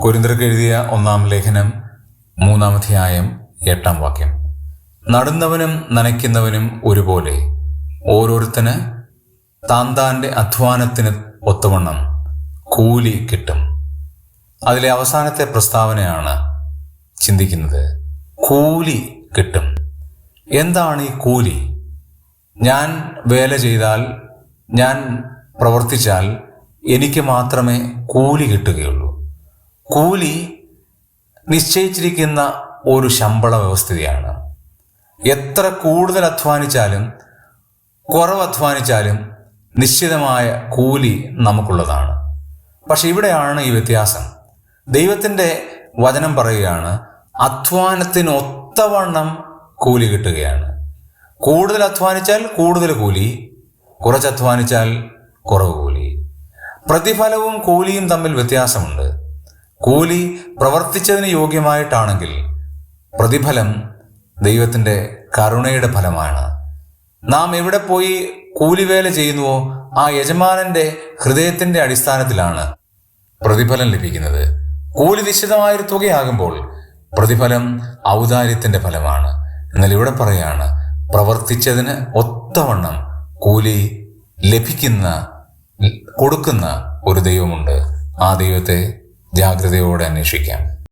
കൊരിന്തർക്ക് എഴുതിയ ഒന്നാം ലേഖനം മൂന്നാമധ്യായം എട്ടാം വാക്യം. നടുന്നവനും നനയ്ക്കുന്നവനും ഒരുപോലെ ഓരോരുത്തന് താൻ താന്റെ അധ്വാനത്തിന് ഒത്തവണ്ണം കൂലി കിട്ടും. അതിലെ അവസാനത്തെ പ്രസ്താവനയാണ് ചിന്തിക്കുന്നത്. കൂലി കിട്ടും. എന്താണ് ഈ കൂലി? ഞാൻ വേല ചെയ്താൽ ഞാൻ പ്രവർത്തിച്ചാൽ എനിക്ക് മാത്രമേ കൂലി കിട്ടുകയുള്ളൂ. കൂലി നിശ്ചയിച്ചിരിക്കുന്ന ഒരു ശമ്പള വ്യവസ്ഥയാണ് എത്ര കൂടുതൽ അധ്വാനിച്ചാലും കുറവ് അധ്വാനിച്ചാലും നിശ്ചിതമായ കൂലി നമുക്കുള്ളതാണ്. പക്ഷെ ഇവിടെയാണ് ഈ വ്യത്യാസം. ദൈവത്തിന്റെ വചനം പറയുകയാണ് അധ്വാനത്തിന് ഒത്തവണ്ണം കൂലി കിട്ടുകയാണ്. കൂടുതൽ അധ്വാനിച്ചാൽ കൂടുതൽ കൂലി കുറച്ച് അധ്വാനിച്ചാൽ കുറവ് കൂലി. പ്രതിഫലവും കൂലിയും തമ്മിൽ വ്യത്യാസമുണ്ട്. കൂലി പ്രവർത്തിച്ചതിന് യോഗ്യമായിട്ടാണെങ്കിൽ പ്രതിഫലം ദൈവത്തിന്റെ കരുണയുടെ ഫലമാണ്. നാം എവിടെ പോയി കൂലിവേല ചെയ്യുന്നുവോ ആ യജമാനന്റെ ഹൃദയത്തിന്റെ അടിസ്ഥാനത്തിലാണ് പ്രതിഫലം ലഭിക്കുന്നത്. കൂലി നിശ്ചിതമായൊരു തുകയാകുമ്പോൾ പ്രതിഫലം ഔദാര്യത്തിന്റെ ഫലമാണ്. എന്നാൽ ഇവിടെ പറയാണ് പ്രവർത്തിച്ചതിന് ഒത്തവണ്ണം കൂലി ലഭിക്കുന്ന കൊടുക്കുന്ന ഒരു ദൈവമുണ്ട്. ആ ദൈവത്തെ ജാഗ്രതയോടെ അന്വേഷിക്കാം.